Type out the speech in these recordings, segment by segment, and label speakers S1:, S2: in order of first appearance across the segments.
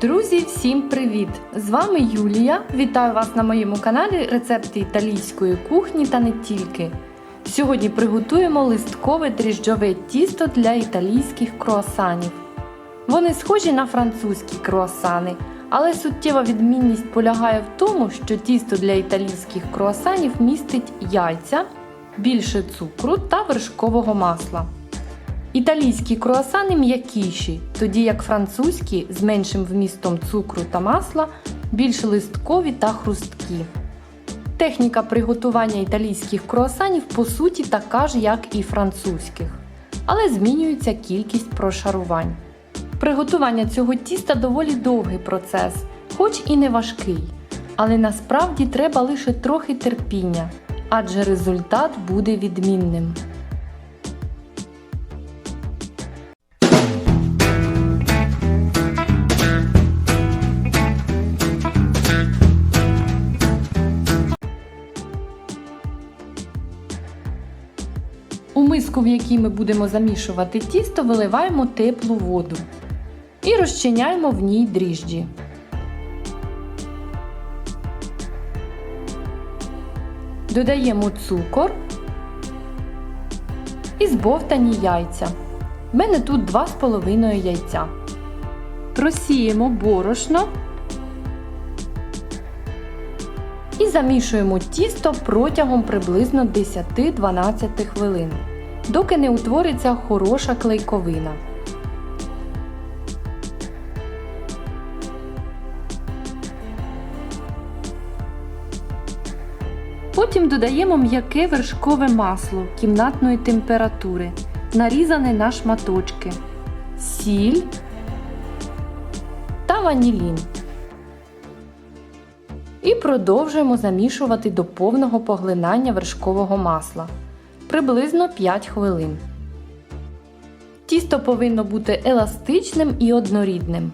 S1: Друзі, всім привіт! З вами Юлія. Вітаю вас на моєму каналі Рецепти італійської кухні та не тільки. Сьогодні приготуємо листкове дріжджове тісто для італійських круасанів. Вони схожі на французькі круасани, але суттєва відмінність полягає в тому, що тісто для італійських круасанів містить яйця, більше цукру та вершкового масла. Італійські круасани м'якіші, тоді як французькі з меншим вмістом цукру та масла більш листкові та хрусткі. Техніка приготування італійських круасанів по суті така ж, як і французьких, але змінюється кількість прошарувань. Приготування цього тіста доволі довгий процес, хоч і не важкий, але насправді треба лише трохи терпіння, адже результат буде відмінним. Миску, в якій ми будемо замішувати тісто, виливаємо теплу воду і розчиняємо в ній дріжджі. Додаємо цукор і збовтані яйця. В мене тут 2,5 яйця. Просіємо борошно і замішуємо тісто протягом приблизно 10-12 хвилин, доки не утвориться хороша клейковина. Потім додаємо м'яке вершкове масло кімнатної температури, нарізане на шматочки, сіль та ванілін. І продовжуємо замішувати до повного поглинання вершкового масла приблизно 5 хвилин. Тісто повинно бути еластичним і однорідним.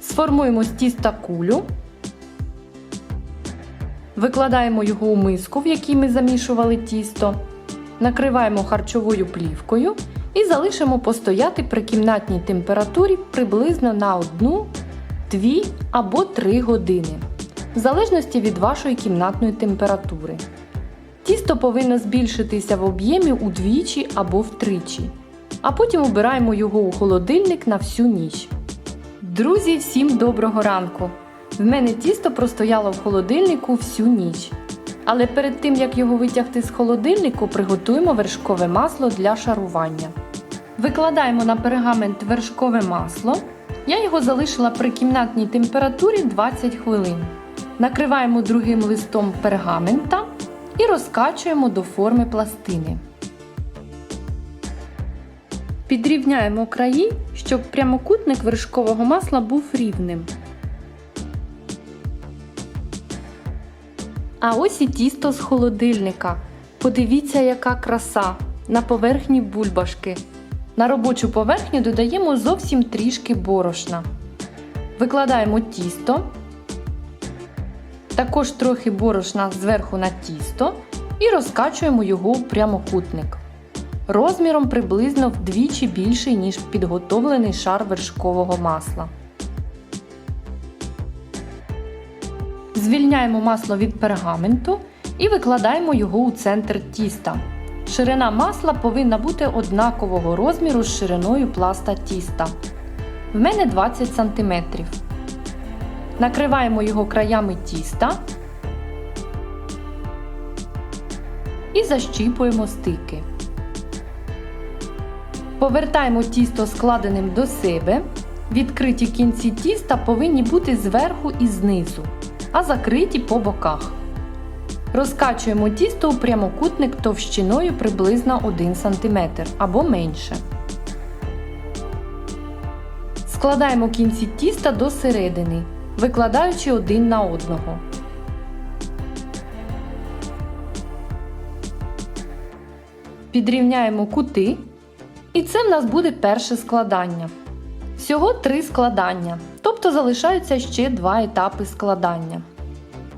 S1: Сформуємо з тіста кулю. Викладаємо його у миску, в якій ми замішували тісто. Накриваємо харчовою плівкою і залишимо постояти при кімнатній температурі приблизно на 1 2 або 3 години, в залежності від вашої кімнатної температури. Тісто повинно збільшитися в об'ємі удвічі або втричі, а потім обираємо його у холодильник на всю ніч. Друзі, всім доброго ранку! В мене тісто простояло в холодильнику всю ніч. Але перед тим як його витягти з холодильнику, приготуємо вершкове масло для шарування. Викладаємо на пергамент вершкове масло. Я його залишила при кімнатній температурі 20 хвилин. Накриваємо другим листом пергамента і розкачуємо до форми пластини. Підрівняємо краї, щоб прямокутник вершкового масла був рівним. А ось і тісто з холодильника. Подивіться, яка краса! На поверхні бульбашки. На робочу поверхню додаємо зовсім трішки борошна. Викладаємо тісто, також трохи борошна зверху на тісто і розкачуємо його у прямокутник. Розміром приблизно вдвічі більший, ніж підготовлений шар вершкового масла. Звільняємо масло від пергаменту і викладаємо його у центр тіста. Ширина масла повинна бути однакового розміру з шириною пласта тіста. В мене 20 см. Накриваємо його краями тіста і защіпуємо стики. Повертаємо тісто складеним до себе. Відкриті кінці тіста повинні бути зверху і знизу, а закриті по боках. Розкачуємо тісто у прямокутник товщиною приблизно 1 см або менше. Складаємо кінці тіста до середини, викладаючи один на одного. Підрівняємо кути. І це в нас буде перше складання. Всього три складання, тобто залишаються ще два етапи складання.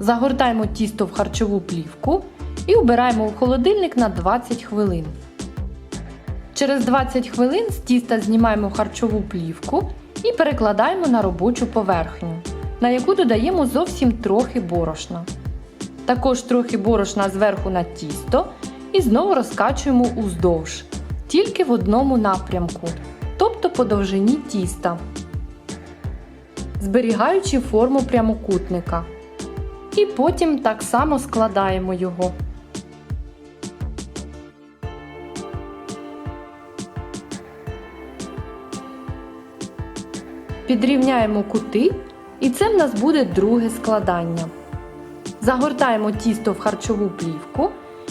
S1: Загортаємо тісто в харчову плівку і убираємо у холодильник на 20 хвилин. Через 20 хвилин з тіста знімаємо харчову плівку і перекладаємо на робочу поверхню, на яку додаємо зовсім трохи борошна. Також трохи борошна зверху на тісто і знову розкачуємо уздовж, тільки в одному напрямку, тобто по довжині тіста, зберігаючи форму прямокутника. І потім так само складаємо його. Підрівняємо кути, і це в нас буде друге складання. Загортаємо тісто в харчову плівку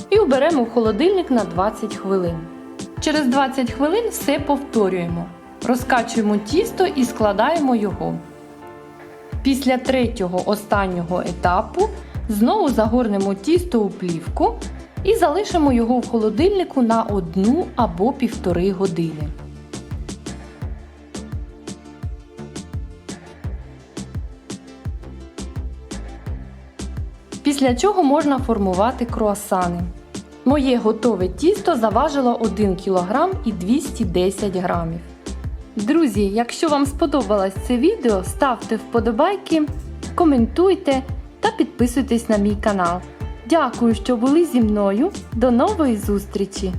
S1: і уберемо в холодильник на 20 хвилин. Через 20 хвилин все повторюємо. Розкачуємо тісто і складаємо його. Після третього останнього етапу знову загорнемо тісто у плівку і залишимо його в холодильнику на 1 або 1,5 години. Після чого можна формувати круасани. Моє готове тісто заважило 1 кг і 210 г. Друзі, якщо вам сподобалось це відео, ставте вподобайки, коментуйте та підписуйтесь на мій канал. Дякую, що були зі мною. До нової зустрічі!